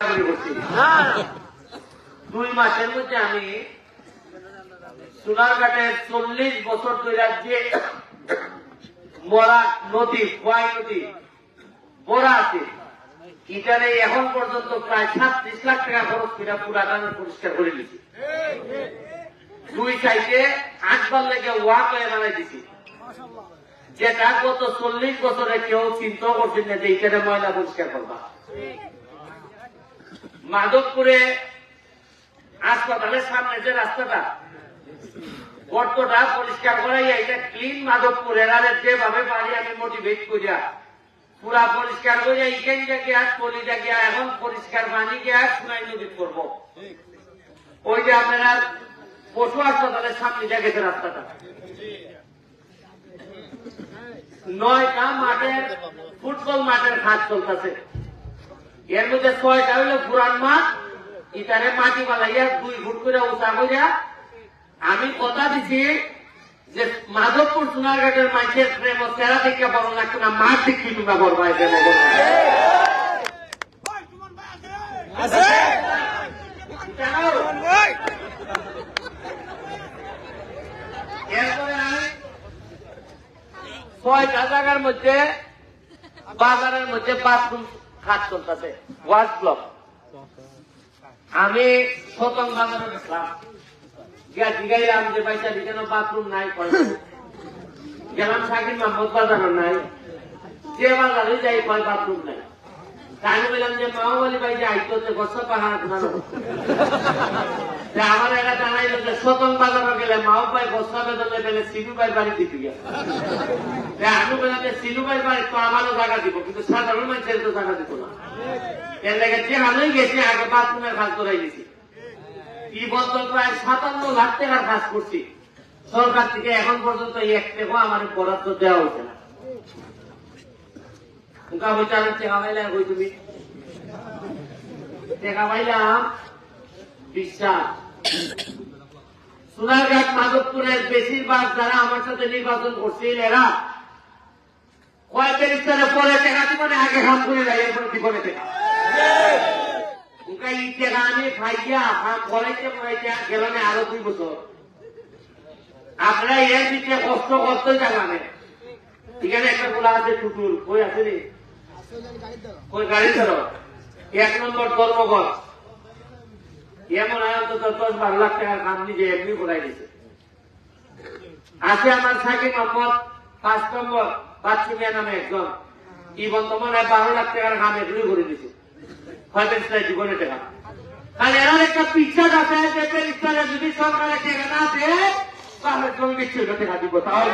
করছি দুই মাসের মধ্যে আমি সোনারঘাটের চল্লিশ বছর ধরে যে মরা নদী, খোয়াই নদী বড়া আছে, ইটারে এখন পর্যন্ত প্রায় সাতত্রিশ লাখ টাকা খরচ করে পুরা টানা পরিষ্কার করে দিয়েছি দুই সাইডে আটবার লেগে ওয়াক হয়ে বানাই দিছি। যেটা গত চল্লিশ বছরে কেউ চিন্তা করছেন না যে এখানে ময়লা পরিষ্কার করবা। মাধবপুরে হাসপাতালের সামনে যে রাস্তাটা গর্তটা পরিষ্কার করাই এটা ক্লিন মাধবপুর এরারে যেভাবে পারি আমি মোটিভেট করিয়া। পুরা পরিষ্কার করে এইখান থেকে আর কলিটা গিয়া এখন পরিষ্কার পানি গিয়া সুনাই নদী করব। ওই যে আপনারা পশু হাসপাতালের সামনে দেখেছে রাস্তাটা। নয়টা মাঠের ফুটবল মাঠের কাজ চলতেছে। এর মধ্যে ছয়টা হইল পুরান মাছ ইটারে মাটি বালাইয়া দুই ফুট করে উঁচা করিয়া আমি কথা দিছি যে মাধবপুর সোনারঘাটের মাঝের প্রেম তেরা থেকে বড় লাগতো না মাছ দেখি বড় ভাই প্রেম ছয়টা জায়গার মধ্যে, বাজারের মধ্যে বাথরুম খাট চলতেছে। ওয়াজ ব্লক আমি সতং বাজারে গেছিলাম। গিয়া জিগাইলাম যে পয়সা কেন বাথরুম নাই গেলাম সাকিব মাহমুদ বাজারও নাই। যে বাজারে যাই কয় বাথরুম নাই। আমি বললাম যে মাওবালি ভাই যে আইতো গছ পাহাড় আমার এরা জানাইলো যে সতং বাজারে গেলে মাও ভাই গছা বেদলে গেলে সিনু ভাই বাড়ি দিতে তা আমি বললাম যে সিনু ভাই বাড়ি তো আমারও জায়গা দিব, কিন্তু সাধারণ মানুষের তো জায়গা দিব না। এর লেগে যে আলোই গেছে, আগে বাথরুমের কাজ করাই গেছি কি বছর প্রায় সাতান্ন লাখ টাকার কাজ করছি। সরকার থেকে এখন পর্যন্ত এক টাকা আমার বরাদ্দ দেওয়া হয়েছে না। উনকা বলছে টেকা পাইলাম কই তুমি? টেকা পাইলাম, বিশ্বাস। সোনারঘাট মাধবপুরের বেশিরভাগ যারা আমার সাথে নির্বাচন করছিল, এরা কয় ব্যারিস্টারে পরে টাকা দিব না আগে কাম করে দেয় এরপরে দিব না টাকা এই আমি করাইতে আরও দুই বছর। আপনারা এর দিকে কষ্ট করতে এখানে একটা আছে টুটুর কই আছে রে? কই গাড়ি ধরো এক নম্বর ধর্মঘট। এমন আয়ত তো দশ বারো লাখ টাকার কাম নিজে এমনি করাই দিছে। আছে আমার সাকিব মোহাম্মদ পাঁচ নম্বর বাচ্চুমিয়া নামে একজন। ই বর্তমানে বারো লাখ টাকার কাম এগুলি করে দিছে। হয়তো জীবনে টাকা। এর একটা পিকচার আছে যে পেরিস্তারে যদি সরকারের টাকা না দেয়, তাহলে টাকা দিব। তাহলে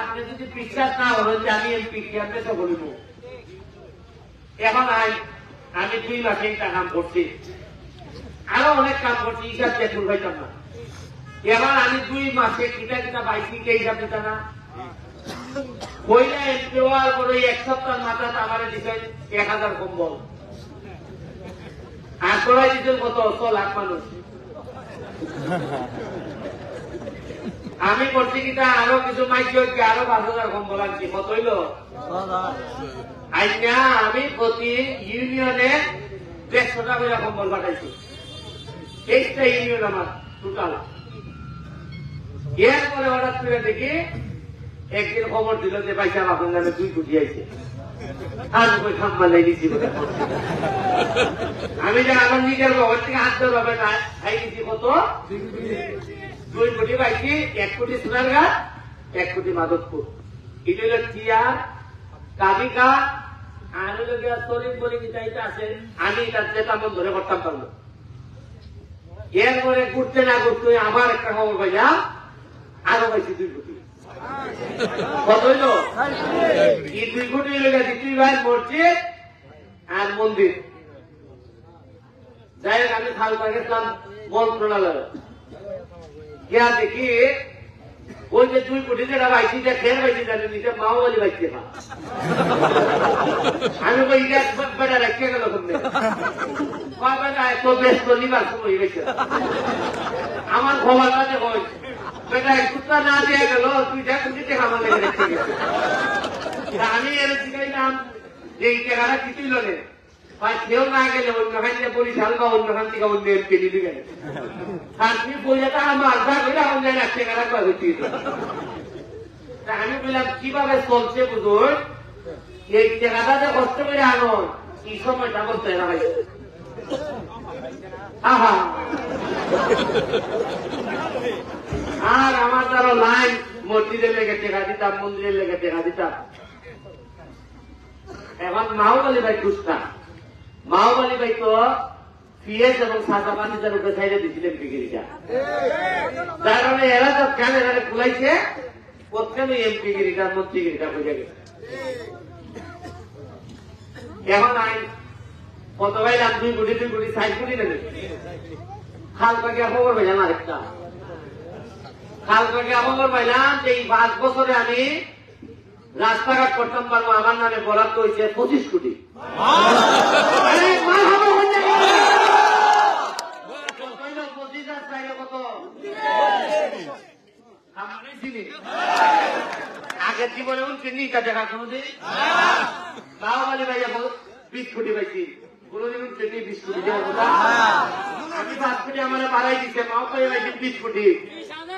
আপনি যদি বিশ্বাস না হলেন যে আমি এমপি কেমনে তো বলিব। এখন আই আমি দুই মাসে একটা কাম করছি আরও অনেক কাম করছি, হিসাব চেকুর হইতাম না। এবার আমি দুই মাসে কিটা কিটা বাইশি কে হিসাব দিতাম না। কইলা হওয়ার পরে এক সপ্তাহ মাথা আমার দিচ্ছেন এক হাজার কম্বল। আর কত? ছ লাখ মানুষ। আমি করছি কিনা আরও কিছু মাইক হচ্ছে আরও পাঁচ হাজার কম্বল আনছি কত হইল? আইনা, আমি প্রতি ইউনিয়নে দেড়শো টাকা করে কম্বল পাঠাইছি। তেইশটা ইউনিয়ন আমার টোটাল এরপরে হঠাৎ করে দেখি, একদিন খবর দিল যে পয়সা আপনার নামে দুই কোটি আইছে। আমি যে আমার নিজের বাবার থেকে হাত হবে না খাই দিছি কত? দুই কোটি পাইছি এক কোটি সোনারঘাট এক কোটি মাধবপুর। এটা হলো টিয়ার কাবিকা আর হলো গিয়া তরিম আছে, আমি ধরে করতাম এরপরে ঘুরতে না ঘুরতে একটা খবর পাইলাম আরও দুই কোটি। মন্দির। যাই হোক, আমি খালপা গেছিলাম মন্ত্রণালয় গিয়া দেখি, ওই যে দুই কোটি যেটা পাইছি, যে খেয়ে পাইছি জানি নিজে মাও বলি পাইছে না আমি কই এটা বেটা রেখে গেল তুমি কয় বেটা, এত ব্যস্ত নিবার সময় গেছে। আমার খবর কাছে কই বেটা কুত্তা না দিয়ে গেল, তুই যা তুমি দেখা গেছে? আমি এর শিখাইলাম যে এই টাকাটা কিছুই লোনে কেউ না গেলে অন্য খান থেকে বরিশাল বা অন্য খান থেকে অন্য এমপি নিবি গেলে আর তুমি বইটা আমার যা করে আমার যায় টাকাটা কয় হচ্ছে আমি বললাম কীভাবে চলছে বুঝুন? এই টাকাটা যে কষ্ট করে আনো কি সময়টা না ভাই। আহা। আর আমার দ্বারা লাইন মসজিদের লেগে টেকা দিতাম, মন্দিরের লেগে টেকা দিতাম। এখন মাহবালি ভাই খুঁজতাম। মাহবালি ভাই তো পিএস এবং সাদা পানি উপরে সাইডে দিছিলেন বিক্রিটা যার কারণে এরা তো কেন এরা খুলাইছে প্রত্যেকে এমপি গিরিটা মন্ত্রী গিরিটা বুঝে গেছে এখন আইন কত পাইলাম দুই কোটি দুই কোটি ষাট কোটি নেবে। খাল পাকিয়া খবর পাইলাম আরেকটা। খাল পাকিয়া খবর পাইলাম যে এই পাঁচ বছরে আমি রাস্তাঘাট করতাম পারব আমার নামে বরাদ্দ হয়েছে পঁচিশ কোটি। আগের জীবনে উনকে নিকা দেখা কোনোদিন তাও বলে ভাই বিশ কোটি পাইছি। কোনোদিন উনকে নিয়ে বিশ কোটি আমি পাঁচ কোটি আমার বাড়াই দিচ্ছে মাও পাই পাইছি বিশ কোটি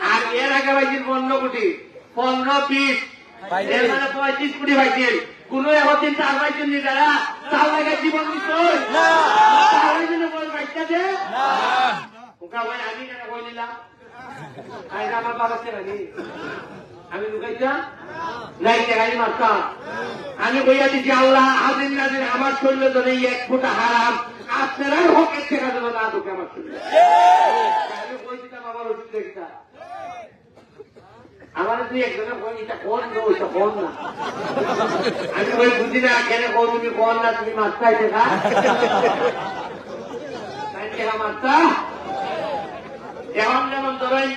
আর এর আগে পাইছি পনেরো কোটি। পনেরো বিশ এর মানে পঁয়ত্রিশ কোটি পাইছেন কোন এখন চার পাইছেন নি তারা তার লাগে জীবন নিশ্চয়। তার জন্য বল পাইছা যে। ওকা ভাই আমি কেন কই নিলাম? আরে আমার বাবা নাকি আমি লুকাইতাম নাই টাকাই মারতাম আমি কইয়া দিচ্ছি আল্লাহ হাজির নাজির আমার শরীর ধরে এক ফুটা হারাম। আপনারা হকের টাকা দেবো না তোকে আমার শরীরে। আমি কই দিতাম আমার ওষুধ দেখতাম। আমার তুই একজনে কই এটা কোন এটা কোন না? আমি কই বুঝি না, কেন কো তুমি কোন না, তুমি তাই টাকা মারতা এখন যেমন ধরেন,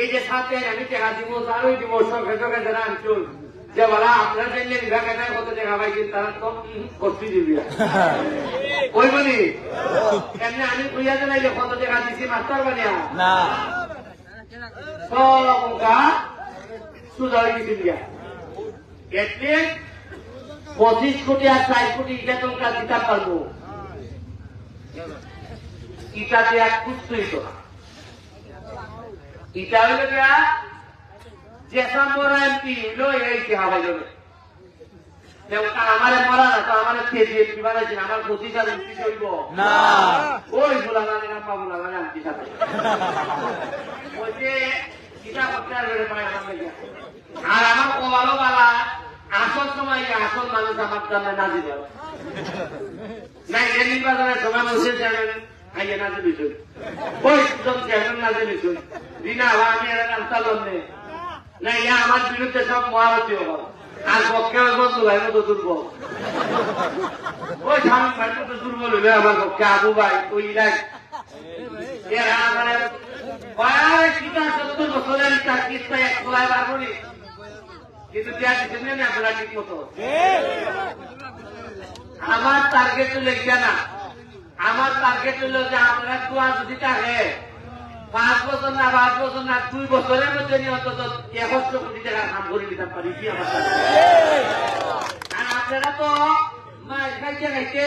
এই যে সাথে আমি টাকা দিব দিব সরকার সরকার যারা আনছুন, যে বলা, আপনার জন্য বিভাগ এটাই কত টাকা পাইছেন তারা তো করতে দিবি ওই বলি এমনি আমি জানাই যে কত টাকা দিছি মাস্টার বানিয়া? না। এতে পঁচিশ কোটি আর ষাট কোটি এটা তোমরা দিতে পারব ইটা দেয়া খুঁজতেই তো না ইটা হইল যেসা মোরা এমপি হইল এই কি হাবাই আমারে মরা না তো আমার কেজি এমপি বানাইছেন আমার পঁচিশ হাজার এমপি হইব না ওই বলা না সাথে আর আমার আমার কবালো বালা। আসল সময় আসল মানুষ আমার জন্য নাজি দেব না এর নির্বাচনের সময় বসে চেয়ারম্যান আইয়া নাজি দিছুন ওই চেয়ারম্যান নাজি দিছুন দিনা আবার আমি এরা চালন নেই। না ইয়া আমার বিরুদ্ধে সব মহারতী হব আর পক্ষে বন্ধু ভাই মতো দুর্বল। ওই স্বামী ভাই মতো দুর্বল হইলে আমার পক্ষে। আবু ভাই, ওই ইলাক এরা মানে আমার টার্গেট হলো এটা না। আমার টার্গেট হলো যে আপনারা দোয়া যদি থাকে, পাঁচ বছর না, পাঁচ বছর না, দুই বছরের মধ্যে নিয়ে অন্তত একশো কোটি টাকা কাম করে দিতে পারি, কি আমার আর আপনারা তো মাছ খাইতে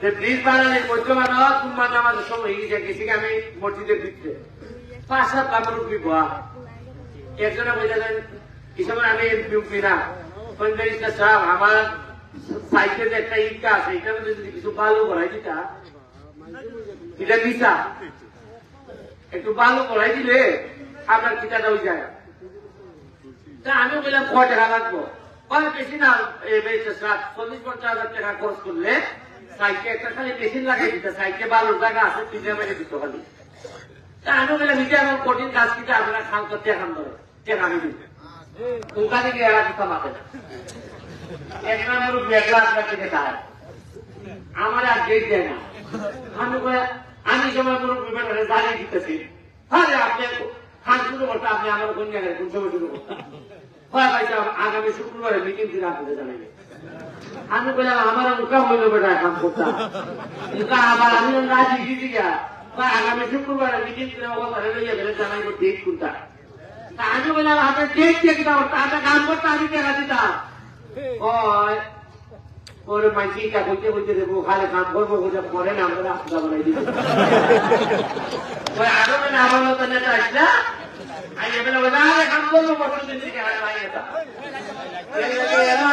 যে ব্রিজ বানালে মধ্যমান তোমার নামাজের সময় হয়ে গেছে আমি মসজিদের ভিতরে। সাত কাপড় উঠবি বয়া। একজনে বলতেছেন এই সময় আমি এমপি না। সাহেব আমার সাইকেলে একটা ইটটা আছে মধ্যে যদি কিছু বালু করাই দিতা, এটা একটু বালু করাই দিলে আপনার ওই যায়। তা আমি বললাম কয় টাকা লাগবো? বেশি না চল্লিশ পঞ্চাশ হাজার টাকা খরচ করলে সাইকে একটা খালি মেশিন লাগাই দিতে খালি আমি তার আমার আর দেয় না। আমি সময় কোনো দিতেছি। আপনি খান শুরু করতে, আপনি আমার কোন জায়গায় কোন সময় শুরু করতে। হয়, ভাই আগামী শুক্রবারে মিটিং দিন আপনাদের জানাইবে আমি বললাম, আমার মুখা হইল বেটা কাম মুখা আবার আমি রাজি দিদি গা বা আগামী শুক্রবারে মিটিং করে অবস্থানে লইয়া গেলে জানাইব ডেট কোনটা। আমি বললাম আপনার ডেট দিয়ে কিনা করতে আপনার কাম করতে আমি টাকা দিতাম। ওর মাইকি কা কইতে কইতে দেবো? খালি কাম করব বলে পরে না, আমরা আপনার বানাই দিব। ওই আরও মানে আমার মতো নেতা আসলা? আমি এবার কাম করব বছর দিন থেকে এরা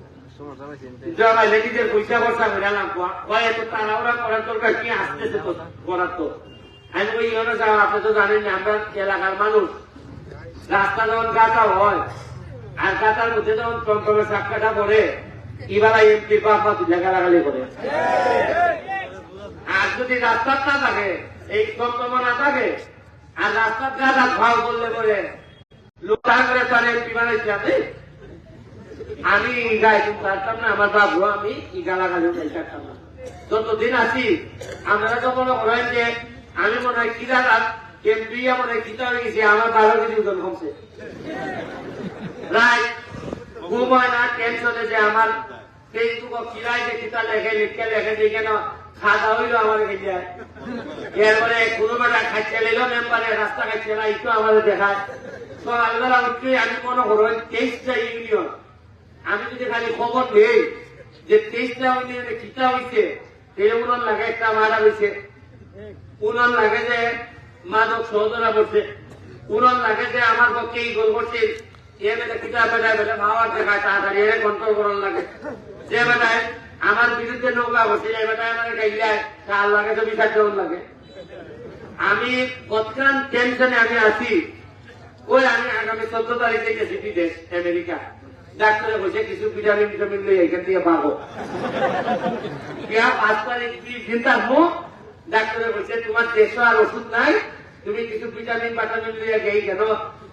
জমা লেডিদের পয়সা খরচা করে কয় এত তাড়াহুড়া করার দরকার কি আসতেছে তো করার তো আমি কই ইয়ে যাও আপনি তো জানেন আমরা এলাকার মানুষ রাস্তা যখন গাঁথা হয় আর গাঁথার মধ্যে যখন টমটমের চাক্কাটা পড়ে এবার এমপির বাপ মা তুলে গালাগালি করে আর যদি রাস্তার না থাকে এই টমটম না থাকে আর রাস্তার গাঁথা খাও বললে পরে লোকটা করে তার এমপি বানাইছে আপনি আমি গায়ে পারতাম না, আমার বাবু, আমি গালাগালি পারতাম না। যতদিন আছি, আমরা তো মনে করেন যে, আমি মনে হয় কিরা এমপি মনে হয় কিতা হয়ে গেছি, আমার বারো কেজি ওজন কমছে। রায়, ঘুম না টেনশনে যে আমার ফেসবুক যে কিতা লেখে লিখে লেখে কেন হইল আমার গেলিয়া এরপরে এলো মেম্বারে রাস্তা না একটু আমাদের দেখায়। সকালবেলা উঠে আমি মনে করো তেইশটা ইউনিয়ন আমি যদি খালি খবর নেই যে তেইশটা ইউনিয়নে কিতা হয়েছে সেই উনার লাগে একটা মারা হয়েছে উনার লাগে যে মাদক সহজরা করছে উনার লাগে যে আমার পক্ষে এই গোল করছে এ বেটা কিতা বেটা বেটা দেখায় তাড়াতাড়ি কন্ট্রোল করার লাগে। যে বেটায় আমার বিরুদ্ধে নৌকা বসে বেটায় আমার তার লাগে তো বিচার লাগে। আমি কতখান টেনশনে আমি আছি। ওই আমি আগামী চোদ্দ তারিখে গেছি বিদেশ আমেরিকা ডাক্তারে বসে কিছু ভিটামিন ভিটামিন লই এখান থেকে পাবো। পাঁচ তারিখ দুই দিন থাকব ডাক্তারে বলছে, তোমার দেশও আর ওষুধ নাই, তুমি কিছু ভিটামিন বাটামিন লইয়া গেই কেন?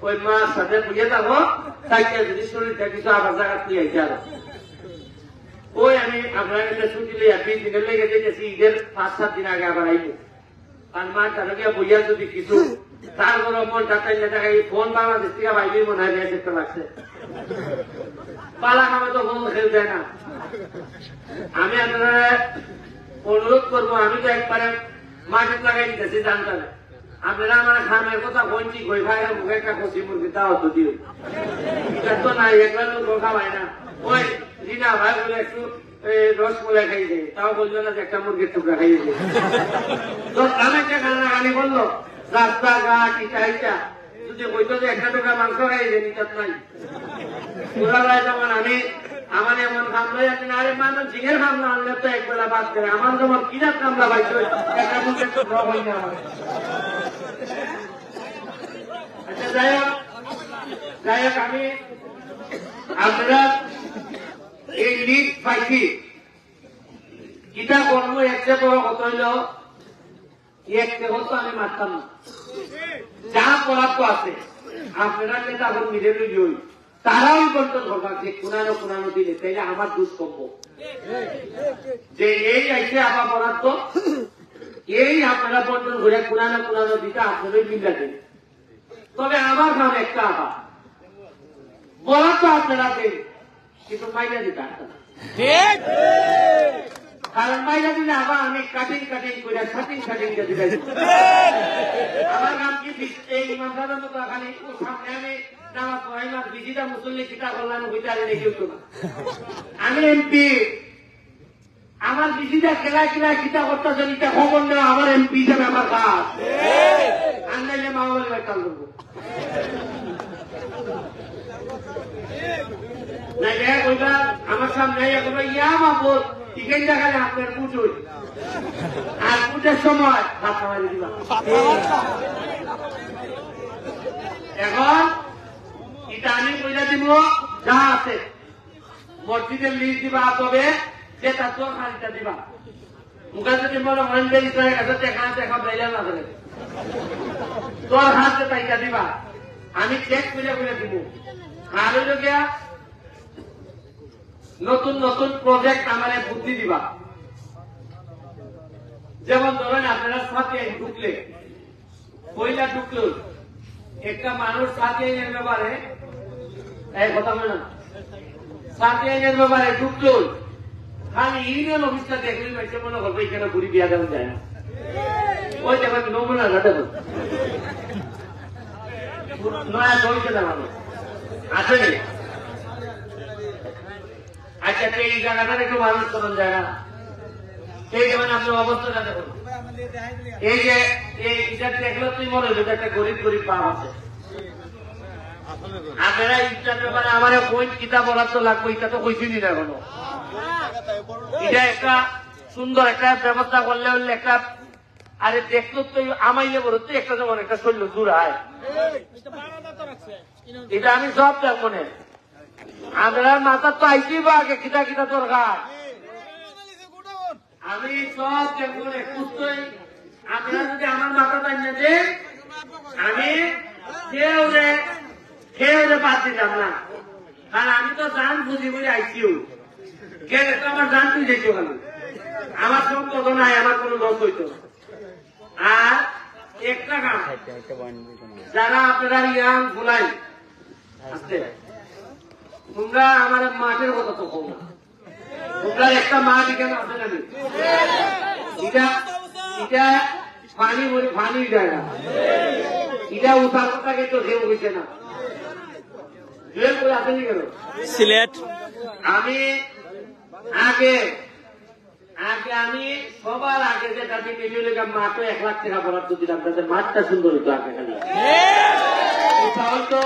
ওই মা সাথে বুঝে যাব তাকে যদি শরীরটা কিছু আবার জায়গা তুই আইতে আরও ওই আমি আপনার কাছে ছুটি লইয়া তিন দিনের লেগে দেখেছি ঈদের পাঁচ, সাত দিন আগে আবার আইবো। আর মা তারা বইয়া যদি কিছু তারপরে মন টাকাই না টাকাই ফোন বাংলাদেশ থেকে বাইরে মনে হয় বেশ একটা লাগছে। পালা খামে তো ফোন খেলতে দেয় না। আমি আপনারা অনুরোধ করব, আমি তো একবারে মাঠে লাগাই দিতেছি জানতাম। আপনারা আমার খামের কথা বঞ্চি গই ভাই মুখে একটা খসি মুরগি, দাও তো দিও। তো নাই একবার লোক খাওয়াই না। ওই, রিনা ভাই বলে একটু রসমলাই খাই দেয় তাও বলল না যে একটা মুরগির টুকরা খাইয়ে দেয় তো আমি একটা খানা খালি বলল রাস্তা ঘাট ইটা ইটা। যদি কইতো যে একটা টুকরা মাংস দেয় নিতাম নাই। ওরা যেমন আমি, আমার এমন খামলাই আছে আরে মানুষ ঝিঙের খামলা আনলে তো এক বেলা বাদ করে। আমার যেমন কিনা খামলা পাইছো একটা মুখের টুকরা হয় না আমার। আচ্ছা যাই হোক যাই হোক, আমি আমরা এই লিড পাইছি। কিতা করব একটা বড় কথা হইল যা করার আছে, আপনারা নেতা এই আইসে আবার তো এই আপনারা করে কোনানো তবে আমার নাম একটা আবার। তো আপনারা দেন, কিন্তু দিতে কারণ মাইনা দিলে আবার আমি কাটিং কাটিং করে কাটিং কাটিং করে দিলে আমার নাম কি এই ইমাম সাহেবের মতো ও সামনে আমি নামাজ পড়াইলাম বিজিটা মুসল্লি কিতা করলাম আরে দেখি না আমি এমপি আমার বিজিটা খেলা খেলা কিতা করতেছে এটা খবর নেওয়া আমার এমপি হিসাবে আমার কাজ মা বলে ওইটা আমার সামনে এখন ইয়া চিকেন দেখালে আপনার পুজোই আর পুজোর সময় ভাত খাওয়াই দিবা এখন এটা আমি কইরা দিব, যা আছে। মসজিদের লিস্ট দিবা, তবে যে তার খালিটা দিবা। মুখে যদি মনে করেন যে ইসরায়েল কাছে দেখা দেখা বেলা না ধরে তোর হাতে তাইটা দিবা। আমি চেক করে করে দিব। আর হইল গিয়া নতুন নতুন প্রজেক্ট আমার বুদ্ধি দিবা। যেমন ধরেন আপনারা সাথে ঢুকলে পয়লা ঢুকলো, একটা মানুষ সাথে এর ব্যাপারে কথা বলে না। সাথে এর ব্যাপারে ঢুকলো ইউনিয়ন অফিসটা মনে করব এখানে ঘুরি বিয়া দেওয়া যায় না। ওই দেখেন নমুনা, না দেখুন নয়া দইতে দেওয়ানো আসেনি আচ্ছা এই জায়গাটার একটু মানুষ করেন জায়গা সেই যেমন আপনার অবস্থাটা দেখুন। এই যে এই দেখলে তুই মনে হলো একটা গরিব গরিব পাপ আছে। আপনারা ইচ্ছার ব্যাপারে আমার কোন কিতাব বরাদ্দ লাগবে এটা তো কইছি না এখনও। এটা একটা সুন্দর একটা ব্যবস্থা করলে হলে একটা আরে দেখতো তো আমাইলে বলো তো একটা যেমন একটা শৈল দূর হয় এটা আমি সব দেখব না। আমরা মাথা তো আইছি বা আগে, কিতা কিতা দরকার? আমি সব না আপনারা যদি আমার মাথা টাইম যে, আমি কেউ রে কেউ রে না। আমি তো জান বুঝি বুঝি গেলে তো আমার জান তুই যেতে গেল আমার সম্পদ নাই, আমার কোনো লস হইতো। আর একটা কাম, যারা আপনারা ইয়াং ভুলাই আসতে তোমরা আমার মাঠের কথা তো কম তোমরা একটা মাঠ এখানে আছে না নি? এটা এটা পানি মরে পানি যায় না। এটা উঠার কথা কিন্তু ঢেউ হয়েছে না। সিলেট। আমি আগে আগে আমি সবার আগে যেটা দিকে লেগে মাঠে এক লাখ টাকা বরাদ্দ দিলাম তাদের মাঠটা সুন্দর হতো আগে খালি। তাহলে তো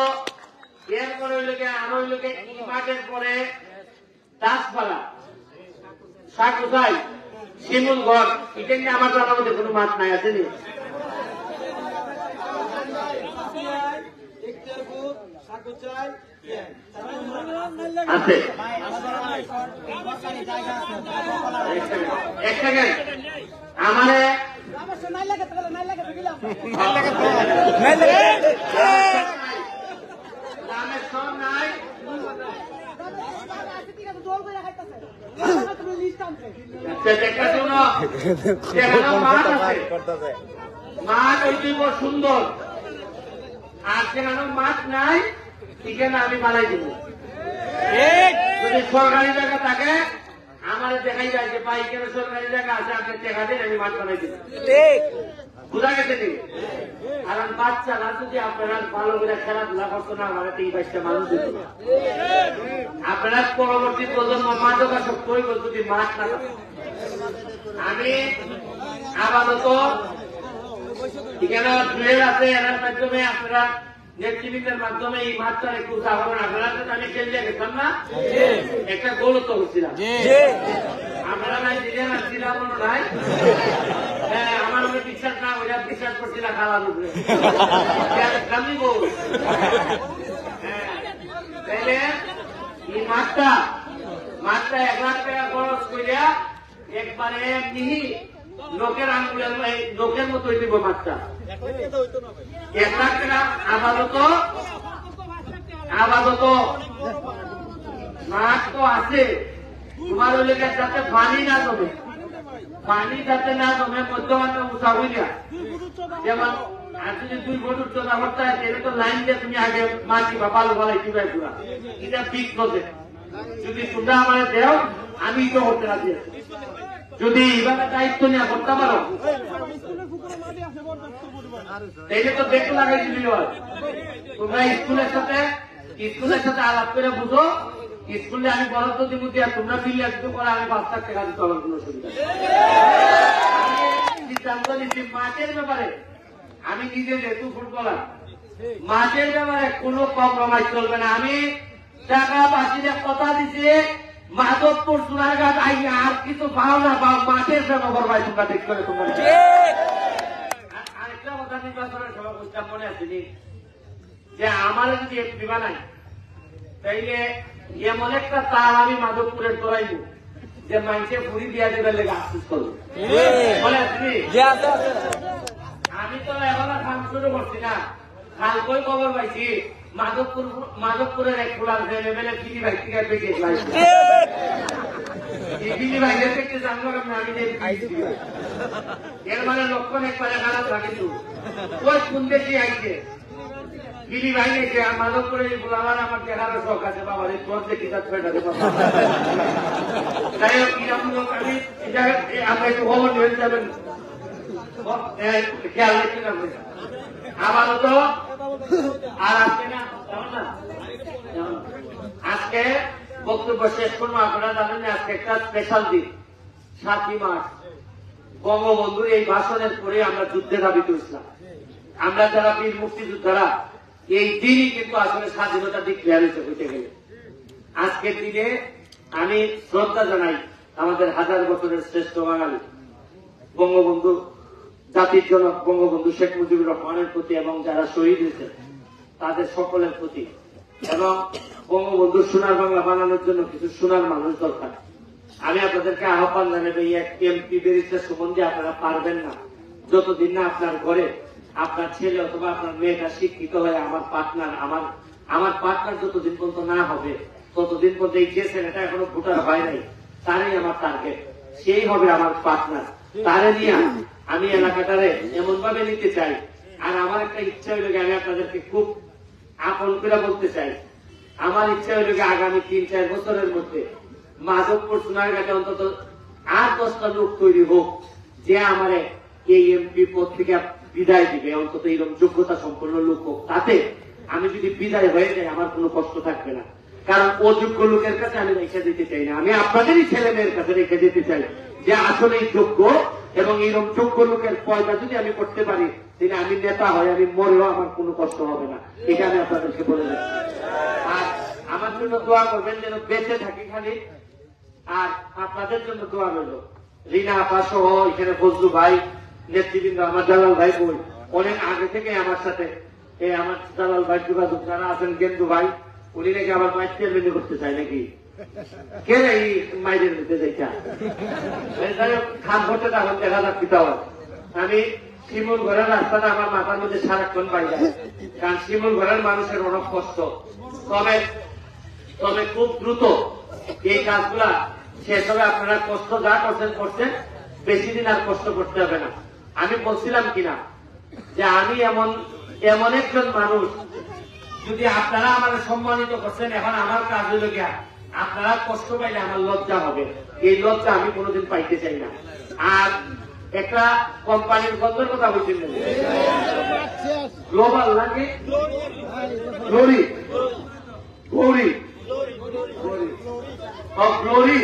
এরপরে হইল গিয়ে আমার হইল গিয়ে এই মাঠের পরে দাসপাড়া শাকুসাই শিমুল ঘর এটা নিয়ে আমার জানার মধ্যে কোনো মাঠ নাই আছে নি? আছে। এক সেকেন্ড আমারে নাই মাঠ বড় সুন্দর। আর সেখানে মাঠ নাই সেখানে আমি বানাই দিব। যদি সরকারি জায়গা থাকে আমার দেখাই যায় যে ভাই এখানে সরকারি জায়গা আছে আপনি দেখা দিন আমি মাঠ বানাই দিব। বুঝা গেছে নি কারণ বাচ্চারা যদি আপনারা ভালো করে খেলাধুলা করতো না আমার এই বাইশটা মানুষ দিত আপনারা পরবর্তী প্রজন্ম মাদকাসক্ত হইব যদি মাঠ না আমি আপাতত এখানে আছে এর মাধ্যমে আপনারা নেতৃবৃন্দের মাধ্যমে এই মাঠটা একটু উদাহরণ আপনারা তো আমি গেছিলাম না? একটা গোল তো হচ্ছিলাম আপনারা নাই দিলেন আর ছিলাম নাই হ্যাঁ আমার বিশ্বাস না ওইটা বিশ্বাস করছিলাম খাওয়ার উপরে। কামি গোল হ্যাঁ, মাঠটা মাঠটা এক একবারে মিহি লোকের আঙ্গুলের লোকের মতো দিব মাঠটা এক লাখ টাকা আপাতত আপাতত মাঠ তো আছে। তোমার ওই যাতে পানি না জমে পানি যাতে না জমে মধ্যমানে উঠা হইয়া যেমন, আর যদি দুই বছর উচ্চতা করতে হয় তাহলে তো লাইন দিয়ে তুমি আগে মাটি বা বালু বালাই চুবাই পুরা এটা ঠিক প্রজেক্ট যদি তোমরা আমার দেও, আমি তো করতে রাজি আছি। যদি এইভাবে দায়িত্ব নিয়ে করতে পারো তাইলে তো দেখতে লাগাই হয়। তোমরা স্কুলের সাথে স্কুলের সাথে আলাপ করে বুঝো স্কুলে আমি বরাদ্দ দিব দিয়া তোমরা মিলে একটু করে আমি পাঁচ লাখ টাকা দিতে আমার কোনো নিচ্ছি মাঠের ব্যাপারে। আমি নিজে যেহেতু ফুটবলার, মাঠের ব্যাপারে কোনো কম্প্রোমাইজ চলবে না। আমি টাকা বাসিদের কথা দিছে মাধবপুর সোনারঘাট আই আর কিছু পাও না পাও, মাঠের জন্য করবাই তোমরা ঠিক করে, তোমরা আর আরেকটা কথা নির্বাচনের সভা করতাম মনে আছে যে আমার যদি এমপি বানাই, তাইলে এমন একটা তার আমি মাধবপুরের তোরাইব যে মাইকে পুরি দিয়া দেবে লেগে আফসুস করব নি? আমি তো এখনও কাম শুরু করছি না। কালকই খবর পাইছি মাধবপুর মাধবপুরের এক ফুলার এমএলএ ফিরি ভাই থেকে পেকে ফিরি ভাই থেকে জানলো আমি। এর মানে লক্ষণ একবারে খারাপ লাগে তো ওই কোন দেশে আইছে? ফিরি ভাই এসে মাধবপুরের এই ফুলাবার আমার দেখারও শখ আছে, বাবা রে তোর দেখি তার ছয়টা দেবো। তাই হোক কীরকম লোক আমি এই আমরা একটু নিয়ে যাবেন। খেয়াল আপনি। আপাতত, আর আজকে না আজকে বক্তব্য শেষ করব, আপনারা জানেন আজকে একটা স্পেশাল দিন, সাতই মার্চ। বঙ্গবন্ধুর এই ভাষণের পরে আমরা যুদ্ধে ধাবিত হয়েছিলাম। আমরা যারা বীর মুক্তিযোদ্ধারা এই দিনই কিন্তু আসলে স্বাধীনতা ডিক্লেয়ার হয়েছে, হইতে গেলে। আজকের দিনে আমি শ্রদ্ধা জানাই আমাদের হাজার বছরের শ্রেষ্ঠ বাঙালি, বঙ্গবন্ধু, জাতির জনক বঙ্গবন্ধু শেখ মুজিবুর রহমানের প্রতি এবং যারা শহীদ হয়েছে, তাদের সকলের প্রতি। এবং বঙ্গবন্ধু সোনার বাংলা বানানোর জন্য কিছু সোনার মানুষ দরকার। আমি আপনাদেরকে আহ্বান জানাব, এই এক এমপি ব্যারিস্টার সম্বন্ধে আপনারা পারবেন না। যতদিন না আপনার ঘরে আপনার ছেলে অথবা আপনার মেয়েটা শিক্ষিত হয়ে আমার পার্টনার, আমার আমার পার্টনার যতদিন পর্যন্ত না হবে, ততদিন পর্যন্ত এই যে ছেলেটা এখনও ভোটার হয় নাই, তারই আমার টার্গেট সেই হবে আমার পার্টনার। তারে নিয়ে আমি এলাকাটারে এমন ভাবে নিতে চাই। আর আমার একটা ইচ্ছা হইল আমি আপনাদেরকে খুব আপন করে বলতে চাই। আমার ইচ্ছা হইল আগামী তিন, চার বছরের মধ্যে মাধবপুর সোনারঘাটে অন্তত আট, দশটা লোক তৈরি হোক, যে আমারে এই এমপি পদ থেকে বিদায় দিবে, অন্তত এরকম যোগ্যতা সম্পন্ন লোক হোক। তাতে আমি যদি বিদায় হয়ে যাই, আমার কোনো কষ্ট থাকবে না। কারণ অযোগ্য লোকের কাছে আমি রেখে দিতে চাই না। আমি আপনাদেরই ছেলে মেয়ের কাছে রেখে দিতে চাই যে আসলে যোগ্য এবং এইরকম যোগ্য লোকের পয়সা যদি আমি করতে পারি, তাহলে আমি নেতা হয় আমি মরেও আমার কোনো কষ্ট হবে না। এটা আমি আপনাদেরকে বলে দিচ্ছি আর আমার জন্য দোয়া করবেন যেন বেঁচে থাকি খালি। আর আপনাদের জন্য দোয়া রইল। রিনা আপা সহ এখানে ফজলু ভাই নেতৃবৃন্দ, আমার জালাল ভাই বই। অনেক আগে থেকে আমার সাথে এই আমার জালাল ভাই যোগাযোগ, যারা আছেন গেন্দু ভাই, উনি নাকি আবার মাইক চেয়ারম্যান করতে চায় নাকি? কে এই মাইদের দিতে যাইটা খান ভোটে তখন দেখা যাচ্ছে তাও আমি শিমুল ঘরের রাস্তাটা আমার মাথার মধ্যে সারাক্ষণ পাই যায় কারণ শিমুল ঘরের মানুষের অনেক কষ্ট। তবে তবে খুব দ্রুত এই কাজগুলা শেষ হবে। আপনারা কষ্ট যা করছেন করছেন, বেশি দিন আর কষ্ট করতে হবে না। আমি বলছিলাম কিনা? যে আমি এমন এমন একজন মানুষ যদি আপনারা আমার সম্মানিত করছেন এখন আমার কাজ হইল গিয়া আপনারা কষ্ট পাইলে আমার লজ্জা হবে। এই লজ্জা আমি কোনোদিন পাইতে চাই না। আর একটা কোম্পানির গল্পের কথা বলছিলেন গ্লোবাল নাকি? গ্লোরি। ও গ্লোরি।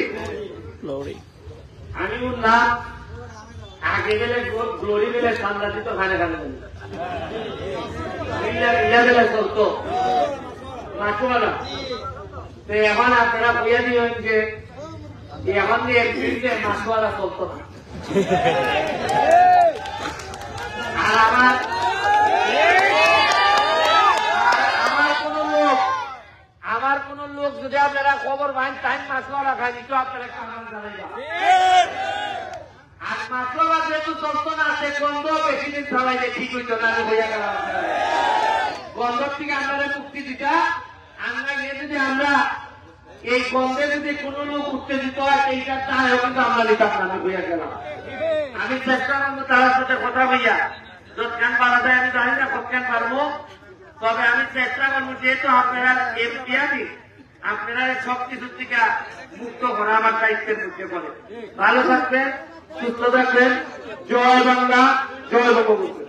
আমি উঠলাম আগে গেলে গ্লোরি গেলে ঠান্ডা দিত খানে খানে তো আপনারা আর আমার আমার কোন লোক যদি আপনারা খবর পান টাইম মাসুয়ালা খাই দিত আপনারা আমি চেষ্টা করব তার সাথে কথা হইয়া। যৎখান পারা যায়, আমি না পারব তবে আমি চেষ্টা করব, যেহেতু আপনারা এমপি আমি, আপনারা থেকে মুক্ত করা আমার দায়িত্বের মধ্যে পড়ে। ভালো থাকবেন। সুস্থ থাকবেন। জয় বাংলা জয় বঙ্গবন্ধু।